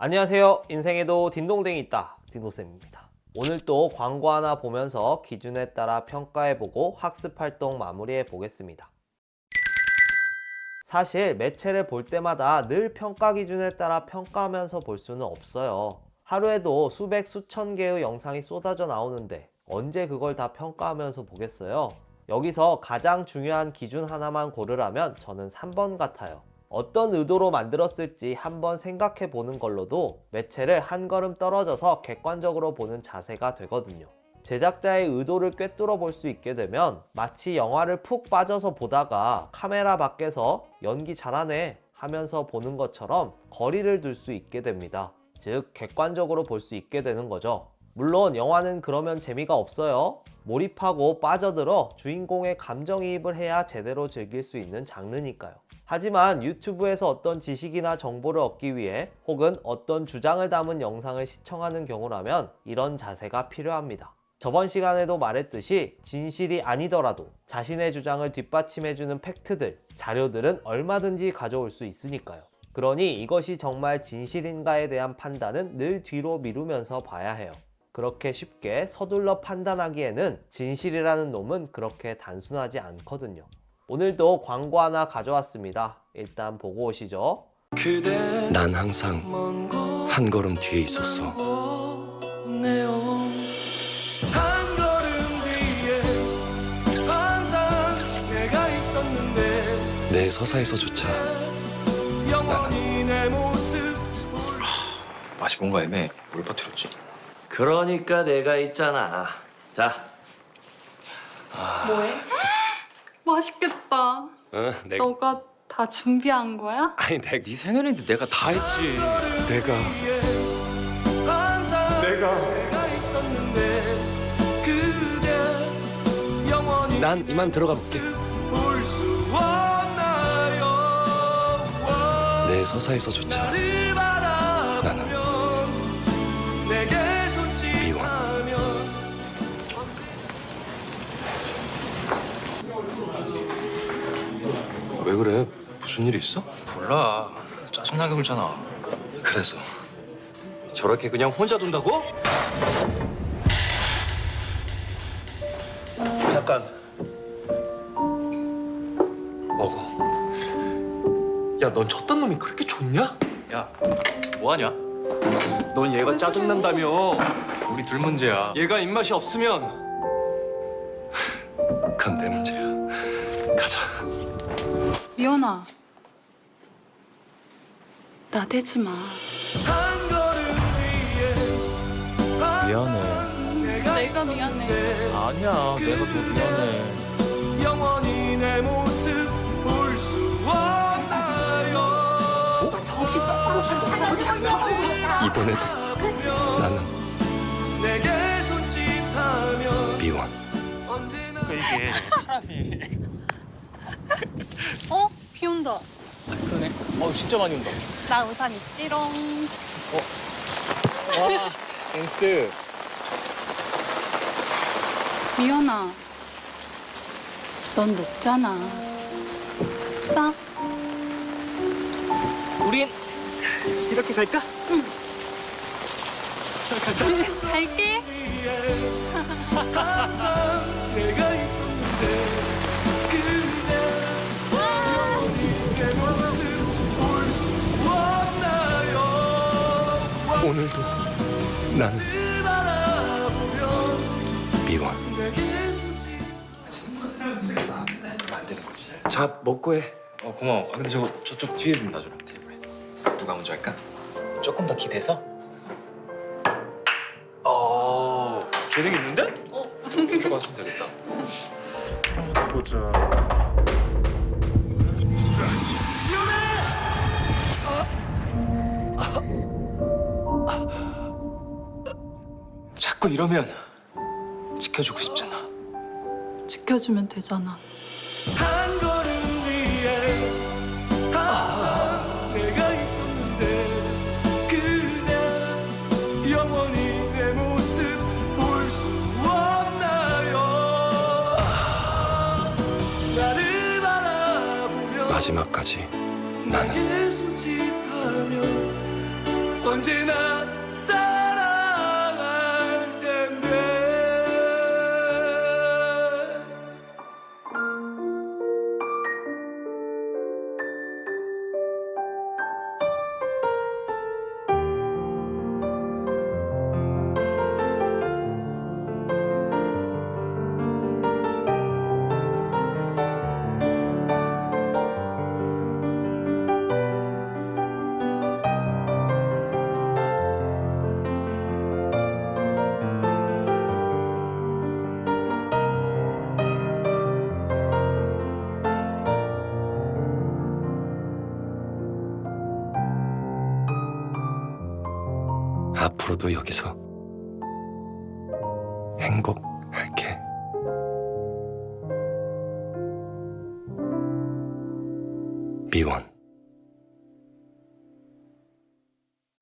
안녕하세요. 인생에도 딘동댕이 있다. 딘도쌤입니다. 오늘 또 광고 하나 보면서 기준에 따라 평가해보고 학습활동 마무리해 보겠습니다. 사실 매체를 볼 때마다 늘 평가 기준에 따라 평가하면서 볼 수는 없어요. 하루에도 수백, 수천 개의 영상이 쏟아져 나오는데 언제 그걸 다 평가하면서 보겠어요? 여기서 가장 중요한 기준 하나만 고르라면 저는 3번 같아요. 어떤 의도로 만들었을지 한번 생각해 보는 걸로도 매체를 한 걸음 떨어져서 객관적으로 보는 자세가 되거든요. 제작자의 의도를 꿰뚫어 볼 수 있게 되면 마치 영화를 푹 빠져서 보다가 카메라 밖에서 연기 잘하네 하면서 보는 것처럼 거리를 둘 수 있게 됩니다. 즉, 객관적으로 볼 수 있게 되는 거죠. 물론 영화는 그러면 재미가 없어요. 몰입하고 빠져들어 주인공의 감정이입을 해야 제대로 즐길 수 있는 장르니까요. 하지만 유튜브에서 어떤 지식이나 정보를 얻기 위해 혹은 어떤 주장을 담은 영상을 시청하는 경우라면 이런 자세가 필요합니다. 저번 시간에도 말했듯이 진실이 아니더라도 자신의 주장을 뒷받침해주는 팩트들, 자료들은 얼마든지 가져올 수 있으니까요. 그러니 이것이 정말 진실인가에 대한 판단은 늘 뒤로 미루면서 봐야 해요. 그렇게 쉽게 서둘러 판단하기에는 진실이라는 놈은 그렇게 단순하지 않거든요. 오늘도 광고 하나 가져왔습니다. 일단 보고 오시죠. 난 항상 한 걸음 뒤에 있었어. 내 서사에서조차 모습 맛이 뭔가 애매해. 뭘 퍼뜨렸지? 그러니까 내가 있잖아. 자, 뭐해? 맛있겠다. 응, 내가 너가 다 준비한 거야? 아니 내네 생일인데 내가 다 했지. 내가 내가 내가 난 이만 들어가 볼게. 내 서사에서조차 왜 그래? 무슨 일 있어? 몰라. 짜증나게 굴잖아. 그래서 저렇게 그냥 혼자 둔다고? 잠깐 먹어. 야, 넌 쳤던 놈이 그렇게 좋냐? 야, 뭐하냐? 넌 얘가 짜증난다며. 우리 둘 문제야. 얘가 입맛이 없으면 미연아. 나대지 마. 한 걸음 뒤에 미안해. 내가 미안해. 아니야, 내가 더 미안해. 영원히 내 모습 볼 수 없나요 이번에도 나는 내게 손짓하면 미원. 언제나 어? 비 온다. 그러네. 어, 진짜 많이 온다. 나 우산 있지롱. 와, 댄스. 미연아. 넌 높잖아. 싹. 우린 이렇게 갈까? 갈게. 항상 내가 오늘도 나는 미원. 손짓 안 되는 거지. 자, 먹고 해. 어, 고마워. 아, 근데 저거 저쪽 뒤에 좀 놔줘라. 테이블에. 누가 먼저 할까? 조금 더 기대서? 어, 재능 있는데? 저쪽 가서 좀 되겠다. 보자. 자꾸 이러면 지켜주고 싶잖아. 지켜주면 되잖아. 한 걸음 뒤에 항상 내가 있었는데 그대 영원히 내 모습 볼 수 없나요 나를 바라보며 마지막까지 나는 내게 손짓하며 언제나 앞으로도 여기서 행복할게. 미원.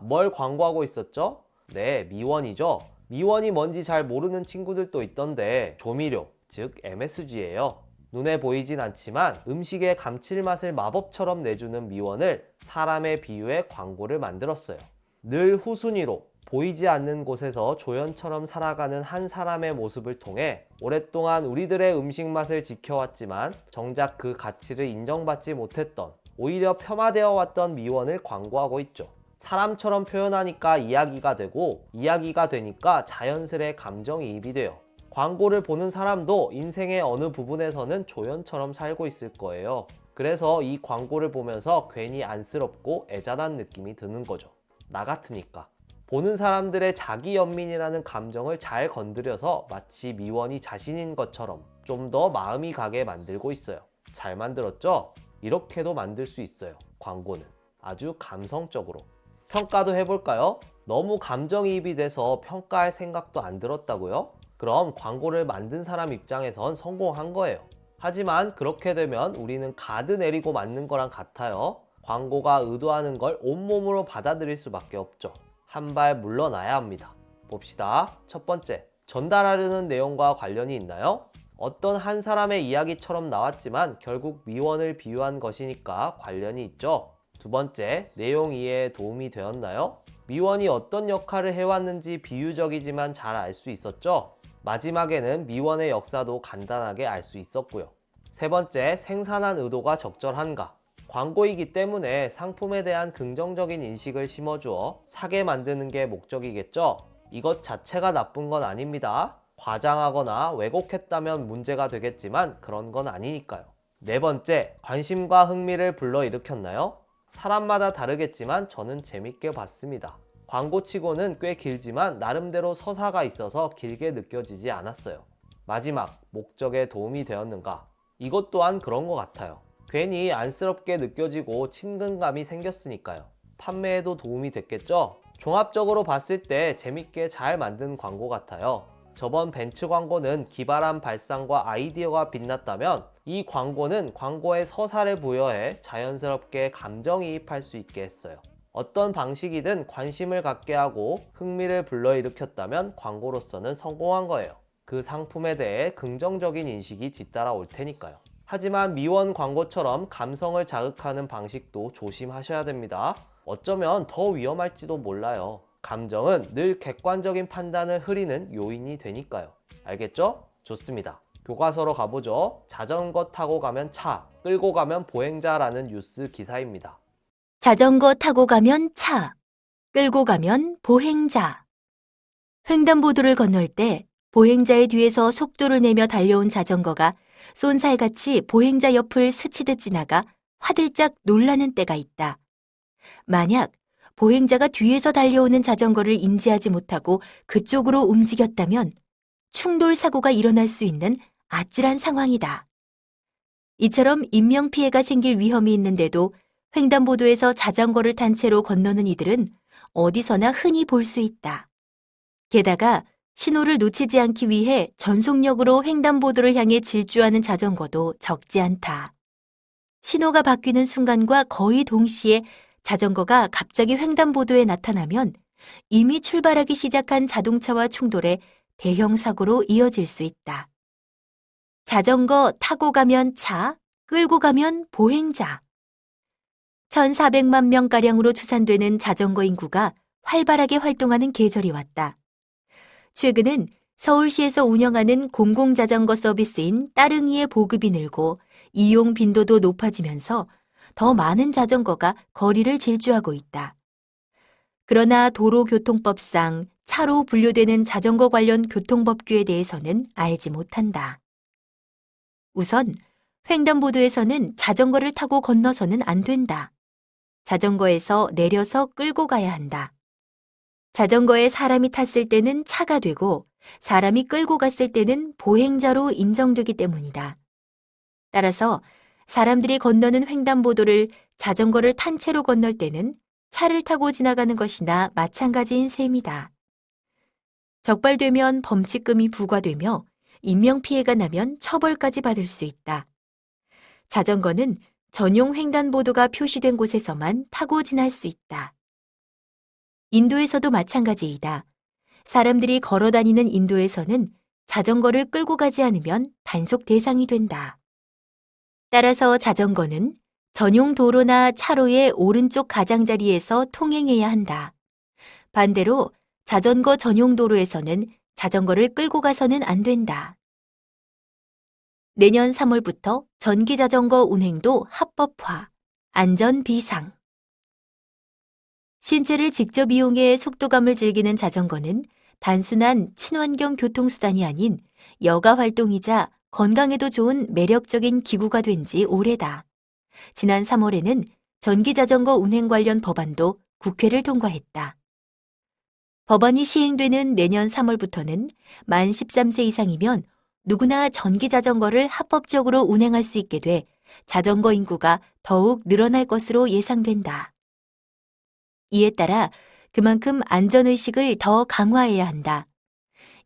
뭘 광고하고 있었죠? 네, 미원이죠. 미원이 뭔지 잘 모르는 친구들도 있던데 조미료, 즉 MSG예요. 눈에 보이진 않지만 음식의 감칠맛을 마법처럼 내주는 미원을 사람에 비유해 광고를 만들었어요. 늘 후순위로 보이지 않는 곳에서 조연처럼 살아가는 한 사람의 모습을 통해 오랫동안 우리들의 음식 맛을 지켜왔지만 정작 그 가치를 인정받지 못했던 오히려 폄하되어 왔던 미원을 광고하고 있죠. 사람처럼 표현하니까 이야기가 되고 이야기가 되니까 자연스레 감정이입이 돼요. 광고를 보는 사람도 인생의 어느 부분에서는 조연처럼 살고 있을 거예요. 그래서 이 광고를 보면서 괜히 안쓰럽고 애잔한 느낌이 드는 거죠. 나 같으니까. 보는 사람들의 자기 연민이라는 감정을 잘 건드려서 마치 미원이 자신인 것처럼 좀 더 마음이 가게 만들고 있어요. 잘 만들었죠? 이렇게도 만들 수 있어요. 광고는. 아주 감성적으로. 평가도 해볼까요? 너무 감정이입이 돼서 평가할 생각도 안 들었다고요? 그럼 광고를 만든 사람 입장에선 성공한 거예요. 하지만 그렇게 되면 우리는 가드 내리고 맞는 거랑 같아요. 광고가 의도하는 걸 온몸으로 받아들일 수밖에 없죠. 한 발 물러나야 합니다. 봅시다. 첫 번째, 전달하려는 내용과 관련이 있나요? 어떤 한 사람의 이야기처럼 나왔지만 결국 미원을 비유한 것이니까 관련이 있죠. 두 번째, 내용 이해에 도움이 되었나요? 미원이 어떤 역할을 해왔는지 비유적이지만 잘 알 수 있었죠? 마지막에는 미원의 역사도 간단하게 알 수 있었고요. 세 번째, 생산한 의도가 적절한가? 광고이기 때문에 상품에 대한 긍정적인 인식을 심어주어 사게 만드는 게 목적이겠죠? 이것 자체가 나쁜 건 아닙니다. 과장하거나 왜곡했다면 문제가 되겠지만 그런 건 아니니까요. 네 번째, 관심과 흥미를 불러일으켰나요? 사람마다 다르겠지만 저는 재밌게 봤습니다. 광고치고는 꽤 길지만 나름대로 서사가 있어서 길게 느껴지지 않았어요. 마지막, 목적에 도움이 되었는가? 이것 또한 그런 것 같아요. 괜히 안쓰럽게 느껴지고 친근감이 생겼으니까요. 판매에도 도움이 됐겠죠? 종합적으로 봤을 때 재밌게 잘 만든 광고 같아요. 저번 벤츠 광고는 기발한 발상과 아이디어가 빛났다면 이 광고는 광고의 서사를 부여해 자연스럽게 감정이입할 수 있게 했어요. 어떤 방식이든 관심을 갖게 하고 흥미를 불러일으켰다면 광고로서는 성공한 거예요. 그 상품에 대해 긍정적인 인식이 뒤따라 올 테니까요. 하지만 미원 광고처럼 감성을 자극하는 방식도 조심하셔야 됩니다. 어쩌면 더 위험할지도 몰라요. 감정은 늘 객관적인 판단을 흐리는 요인이 되니까요. 알겠죠? 좋습니다. 교과서로 가보죠. 자전거 타고 가면 차, 끌고 가면 보행자라는 뉴스 기사입니다. 자전거 타고 가면 차, 끌고 가면 보행자. 횡단보도를 건널 때 보행자의 뒤에서 속도를 내며 달려온 자전거가 쏜살같이 보행자 옆을 스치듯 지나가 화들짝 놀라는 때가 있다. 만약 보행자가 뒤에서 달려오는 자전거를 인지하지 못하고 그쪽으로 움직였다면 충돌 사고가 일어날 수 있는 아찔한 상황이다. 이처럼 인명피해가 생길 위험이 있는데도 횡단보도에서 자전거를 탄 채로 건너는 이들은 어디서나 흔히 볼 수 있다. 게다가 신호를 놓치지 않기 위해 전속력으로 횡단보도를 향해 질주하는 자전거도 적지 않다. 신호가 바뀌는 순간과 거의 동시에 자전거가 갑자기 횡단보도에 나타나면 이미 출발하기 시작한 자동차와 충돌해 대형 사고로 이어질 수 있다. 자전거 타고 가면 차, 끌고 가면 보행자. 1,400만 명가량으로 추산되는 자전거 인구가 활발하게 활동하는 계절이 왔다. 최근엔 서울시에서 운영하는 공공자전거 서비스인 따릉이의 보급이 늘고 이용 빈도도 높아지면서 더 많은 자전거가 거리를 질주하고 있다. 그러나 도로교통법상 차로 분류되는 자전거 관련 교통법규에 대해서는 알지 못한다. 우선 횡단보도에서는 자전거를 타고 건너서는 안 된다. 자전거에서 내려서 끌고 가야 한다. 자전거에 사람이 탔을 때는 차가 되고 사람이 끌고 갔을 때는 보행자로 인정되기 때문이다. 따라서 사람들이 건너는 횡단보도를 자전거를 탄 채로 건널 때는 차를 타고 지나가는 것이나 마찬가지인 셈이다. 적발되면 범칙금이 부과되며 인명피해가 나면 처벌까지 받을 수 있다. 자전거는 전용 횡단보도가 표시된 곳에서만 타고 지날 수 있다. 인도에서도 마찬가지이다. 사람들이 걸어 다니는 인도에서는 자전거를 끌고 가지 않으면 단속 대상이 된다. 따라서 자전거는 전용 도로나 차로의 오른쪽 가장자리에서 통행해야 한다. 반대로 자전거 전용 도로에서는 자전거를 끌고 가서는 안 된다. 내년 3월부터 전기 자전거 운행도 합법화, 안전 비상. 신체를 직접 이용해 속도감을 즐기는 자전거는 단순한 친환경 교통수단이 아닌 여가 활동이자 건강에도 좋은 매력적인 기구가 된 지 오래다. 지난 3월에는 전기 자전거 운행 관련 법안도 국회를 통과했다. 법안이 시행되는 내년 3월부터는 만 13세 이상이면 누구나 전기 자전거를 합법적으로 운행할 수 있게 돼 자전거 인구가 더욱 늘어날 것으로 예상된다. 이에 따라 그만큼 안전의식을 더 강화해야 한다.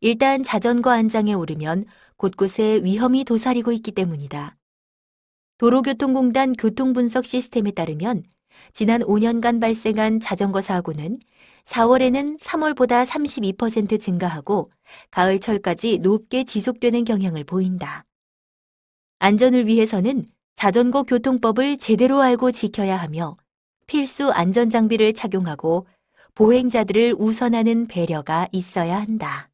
일단 자전거 안장에 오르면 곳곳에 위험이 도사리고 있기 때문이다. 도로교통공단 교통분석 시스템에 따르면 지난 5년간 발생한 자전거 사고는 4월에는 3월보다 32% 증가하고 가을철까지 높게 지속되는 경향을 보인다. 안전을 위해서는 자전거 교통법을 제대로 알고 지켜야 하며 필수 안전장비를 착용하고 보행자들을 우선하는 배려가 있어야 한다.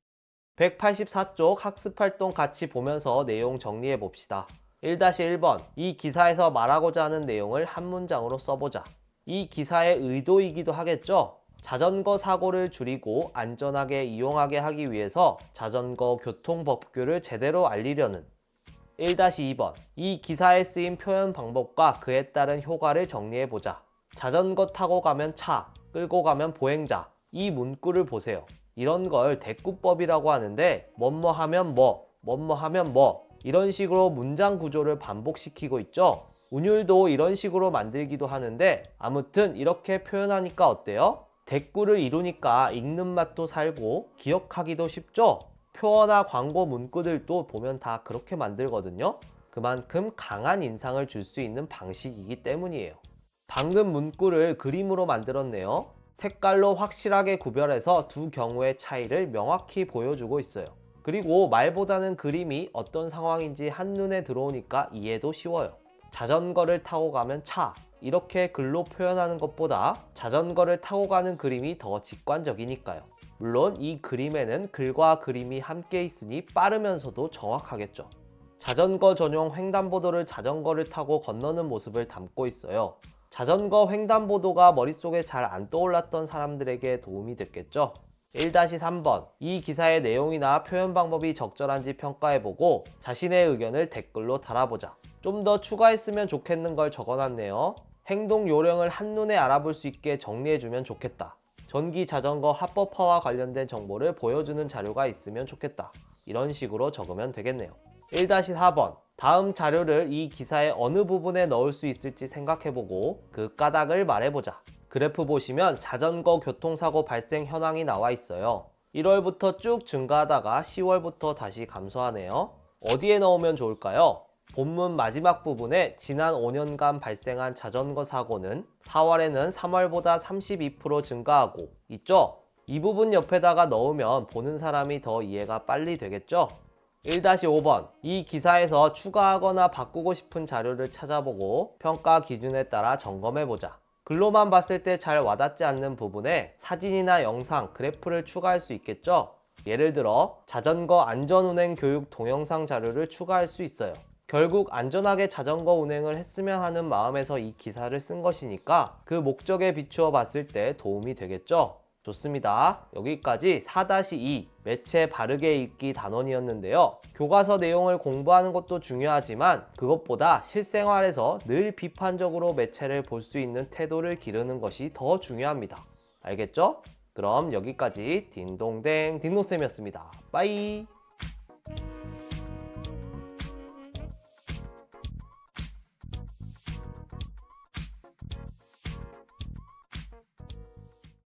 184쪽 학습활동 같이 보면서 내용 정리해 봅시다. 1-1번 이 기사에서 말하고자 하는 내용을 한 문장으로 써보자. 이 기사의 의도이기도 하겠죠? 자전거 사고를 줄이고 안전하게 이용하게 하기 위해서 자전거 교통법규를 제대로 알리려는 1-2번 이 기사에 쓰인 표현 방법과 그에 따른 효과를 정리해 보자. 자전거 타고 가면 차, 끌고 가면 보행자. 이 문구를 보세요. 이런 걸 대꾸법이라고 하는데 뭐뭐 하면 뭐, 뭐뭐 하면 뭐 이런 식으로 문장 구조를 반복시키고 있죠. 운율도 이런 식으로 만들기도 하는데 아무튼 이렇게 표현하니까 어때요? 대꾸를 이루니까 읽는 맛도 살고 기억하기도 쉽죠? 표어나 광고 문구들도 보면 다 그렇게 만들거든요. 그만큼 강한 인상을 줄 수 있는 방식이기 때문이에요. 방금 문구를 그림으로 만들었네요. 색깔로 확실하게 구별해서 두 경우의 차이를 명확히 보여주고 있어요. 그리고 말보다는 그림이 어떤 상황인지 한눈에 들어오니까 이해도 쉬워요. 자전거를 타고 가면 차. 이렇게 글로 표현하는 것보다 자전거를 타고 가는 그림이 더 직관적이니까요. 물론 이 그림에는 글과 그림이 함께 있으니 빠르면서도 정확하겠죠. 자전거 전용 횡단보도를 자전거를 타고 건너는 모습을 담고 있어요. 자전거 횡단보도가 머릿속에 잘 안 떠올랐던 사람들에게 도움이 됐겠죠? 1-3번 이 기사의 내용이나 표현 방법이 적절한지 평가해보고 자신의 의견을 댓글로 달아보자. 좀 더 추가했으면 좋겠는 걸 적어놨네요. 행동 요령을 한눈에 알아볼 수 있게 정리해주면 좋겠다. 전기 자전거 합법화와 관련된 정보를 보여주는 자료가 있으면 좋겠다. 이런 식으로 적으면 되겠네요. 1-4번 다음 자료를 이 기사의 어느 부분에 넣을 수 있을지 생각해보고 그 까닭을 말해보자. 그래프 보시면 자전거 교통사고 발생 현황이 나와 있어요. 1월부터 쭉 증가하다가 10월부터 다시 감소하네요. 어디에 넣으면 좋을까요? 본문 마지막 부분에 지난 5년간 발생한 자전거 사고는 4월에는 3월보다 32% 증가하고 있죠? 이 부분 옆에다가 넣으면 보는 사람이 더 이해가 빨리 되겠죠? 1-5번 이 기사에서 추가하거나 바꾸고 싶은 자료를 찾아보고 평가 기준에 따라 점검해보자. 글로만 봤을 때 잘 와닿지 않는 부분에 사진이나 영상, 그래프를 추가할 수 있겠죠? 예를 들어 자전거 안전운행 교육 동영상 자료를 추가할 수 있어요. 결국 안전하게 자전거 운행을 했으면 하는 마음에서 이 기사를 쓴 것이니까 그 목적에 비추어 봤을 때 도움이 되겠죠? 좋습니다. 여기까지 4-2 매체 바르게 읽기 단원이었는데요. 교과서 내용을 공부하는 것도 중요하지만 그것보다 실생활에서 늘 비판적으로 매체를 볼 수 있는 태도를 기르는 것이 더 중요합니다. 알겠죠? 그럼 여기까지 딩동댕 딩동쌤이었습니다. 빠이!